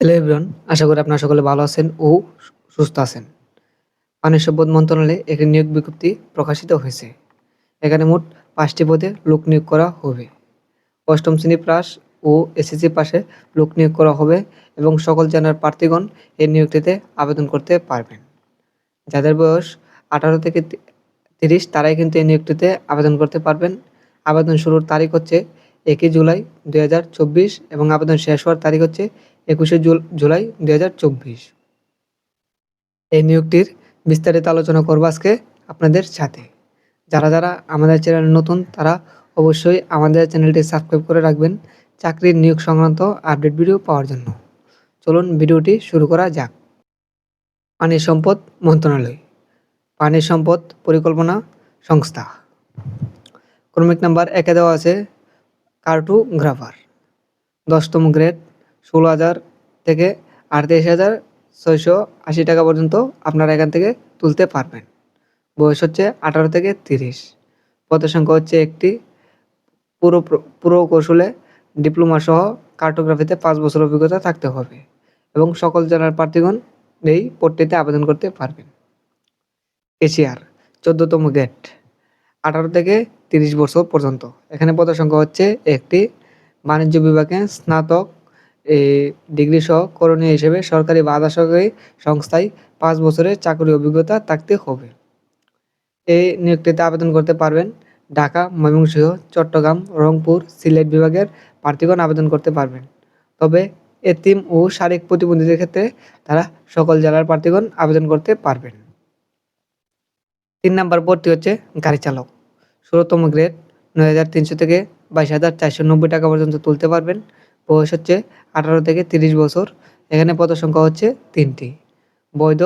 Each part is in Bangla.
হ্যালো এভরিওয়ান আশা করি আপনারা সকলে ভালো আছেন ও সুস্থ আছেন। পানি সম্পদ মন্ত্রণালয়ে একটি নিয়োগ বিজ্ঞপ্তি প্রকাশিত হয়েছে। এখানে মোট পাঁচটি পদে লোক নিয়োগ করা হবে। অষ্টম শ্রেণি পাস ও এসএসসি পাশে লোক নিয়োগ করা হবে এবং সকল জেলার প্রার্থীগণ এই নিয়োগটিতে আবেদন করতে পারবেন। যাদের বয়স আঠারো থেকে তিরিশ তারাই কিন্তু এই নিয়োগটিতে আবেদন করতে পারবেন। আবেদন শুরুর তারিখ হচ্ছে একই জুলাই দু হাজার চব্বিশ এবং আবেদন শেষ হওয়ার তারিখ হচ্ছে একুশে জুল- জুলাই দু হাজার চব্বিশ। এই নিয়োগটির বিস্তারিত আলোচনা করব আজকে আপনাদের সাথে। যারা যারা আমাদের চ্যানেল নতুন, তারা অবশ্যই আমাদের চ্যানেলটি সাবস্ক্রাইব করে রাখবেন চাকরির নিয়োগ সংক্রান্ত আপডেট ভিডিও পাওয়ার জন্য। চলুন ভিডিওটি শুরু করা যাক। পানি সম্পদ মন্ত্রণালয়, পানি সম্পদ পরিকল্পনা সংস্থা। ক্রমিক নাম্বার একে দেওয়া আছে কার্টোগ্রাফার দশতম গ্রেড ষোলো হাজার থেকে আটত্রিশ হাজার ছয়শো আশি টাকা পর্যন্ত আপনারা এখান থেকে তুলতে পারবেন। বয়স হচ্ছে আঠারো থেকে তিরিশ। পদের সংখ্যা হচ্ছে একটি। পুরো পুরো কৌশলে ডিপ্লোমা সহ কার্টোগ্রাফিতে পাঁচ বছর অভিজ্ঞতা থাকতে হবে এবং সকল জেলার প্রার্থীগণ এই পদটিতে আবেদন করতে পারবেন। এশিয়ার চোদ্দতম গেট, আঠারো থেকে তিরিশ বছর পর্যন্ত। এখানে পদের সংখ্যা হচ্ছে একটি। বাণিজ্য বিভাগে স্নাতক ডিগ্রি সহ করণীয় হিসেবে সরকারি বা আধা সরকারি সংস্থায় পাঁচ বছরের চাকরি অভিজ্ঞতা থাকতে হবে। এই নিয়োগটিতে আবেদন করতে পারবেন ঢাকা, ময়মনসিংহ, চট্টগ্রাম, রংপুর, সিলেট বিভাগের প্রার্থীগণ আবেদন করতে পারবেন। তবে এতিম ও শারীরিক প্রতিবন্ধীদের ক্ষেত্রে তারা সকল জেলার প্রার্থীগণ আবেদন করতে পারবেন। তিন নম্বর পদটি হচ্ছে গাড়ি চালক। ষোলোতম গ্রেড, নয় হাজার তিনশো থেকে বাইশ হাজার চারশো নব্বই টাকা পর্যন্ত তুলতে পারবেন। বয়স হচ্ছে আঠারো থেকে তিরিশ বছর। এখানে পদ সংখ্যা হচ্ছে তিনটি। বৈধ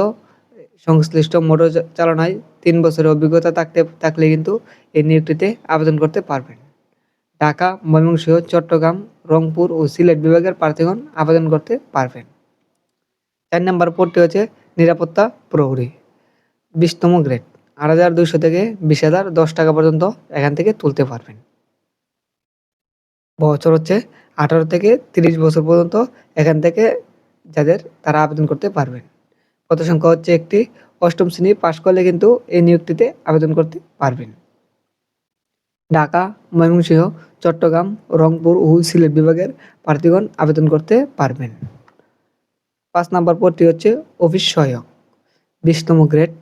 সংশ্লিষ্ট মোটর চালনায় তিন বছরের অভিজ্ঞতা থাকতে থাকলে কিন্তু এই নিয়োগটিতে আবেদন করতে পারবেন। ঢাকা, ময়মনসিংহ, চট্টগ্রাম, রংপুর ও সিলেট বিভাগের প্রার্থীগণ আবেদন করতে পারবেন। চার নম্বর পদটি হচ্ছে নিরাপত্তা প্রহরী। বিশতম গ্রেড, আট হাজার দুইশো থেকে বিশ হাজার দশ টাকা পর্যন্ত এখান থেকে তুলতে পারবেন। বছর হচ্ছে আঠারো থেকে তিরিশ বছর পর্যন্ত এখান থেকে যাদের তারা আবেদন করতে পারবেন। কত সংখ্যা হচ্ছে একটি। অষ্টম শ্রেণি পাশ করলে কিন্তু এই নিয়োগটিতে আবেদন করতে পারবেন। ঢাকা, ময়মনসিংহ, চট্টগ্রাম, রংপুর ও সিলেট বিভাগের প্রার্থীগণ আবেদন করতে পারবেন। পাঁচ নম্বর পদটি হচ্ছে অফিস সহায়ক। বিশতম গ্রেড।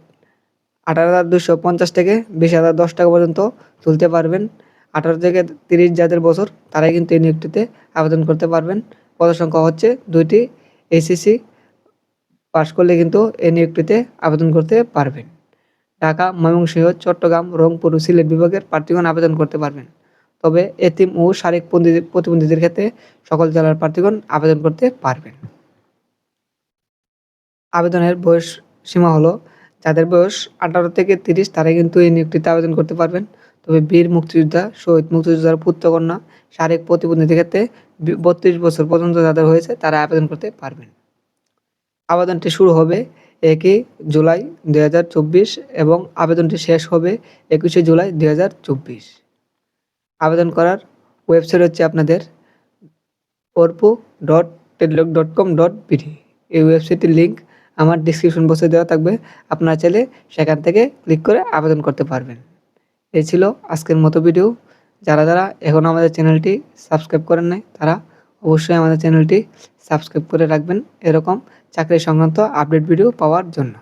আঠারো হাজার দুশো পঞ্চাশ থেকে বিশ হাজার দশ টাকা পর্যন্ত তুলতে পারবেন। আঠারো থেকে তিরিশ যাদের বছর তারাই কিন্তু এই নিয়োগটিতে আবেদন করতে পারবেন। পদ সংখ্যা হচ্ছে দুইটি এসিসি পাশ করলে কিন্তু এই নিয়োগটিতে আবেদন করতে পারবেন। ঢাকা, ময়মনসিংহ, চট্টগ্রাম, রংপুর সিলেট বিভাগের প্রার্থীগণ আবেদন করতে পারবেন। তবে এতিম ও শারীরিক প্রতিবন্ধী- প্রতিবন্ধীদের ক্ষেত্রে সকল জেলার প্রার্থীগণ আবেদন করতে পারবেন। আবেদনের বয়স সীমা হলো, যাদের বয়স আঠারো থেকে তিরিশ তারা কিন্তু এই নিয়োগটিতে আবেদন করতে পারবেন। তবে বীর মুক্তিযোদ্ধা, শহীদ মুক্তিযোদ্ধার পুত্রকন্যা, শারীরিক প্রতিবন্ধীদের ক্ষেত্রে বত্রিশ বছর পর্যন্ত যাদের হয়েছে, তারা আবেদন করতে পারবেন। আবেদনটি শুরু হবে একই জুলাই দুই হাজার চব্বিশ এবং আবেদনটি শেষ হবে একুশে জুলাই দুই হাজার চব্বিশ। আবেদন করার ওয়েবসাইট হচ্ছে আপনাদের অর্পু dot Teletalk dot com dot BD. এই ওয়েবসাইটের লিঙ্ক আমার ডিসক্রিপশন বক্সে দেওয়া থাকবে। আপনারা চাইলে সেখান থেকে ক্লিক করে আবেদন করতে পারবেন। এই ছিল আজকের মতো ভিডিও যারা যারা এখন আমাদের চ্যানেলটি সাবস্ক্রাইব করেন নাই, তারা অবশ্যই আমাদের চ্যানেলটি সাবস্ক্রাইব করে রাখবেন। এরকম চাকরি সংক্রান্ত আপডেট ভিডিও পাওয়ার জন্য।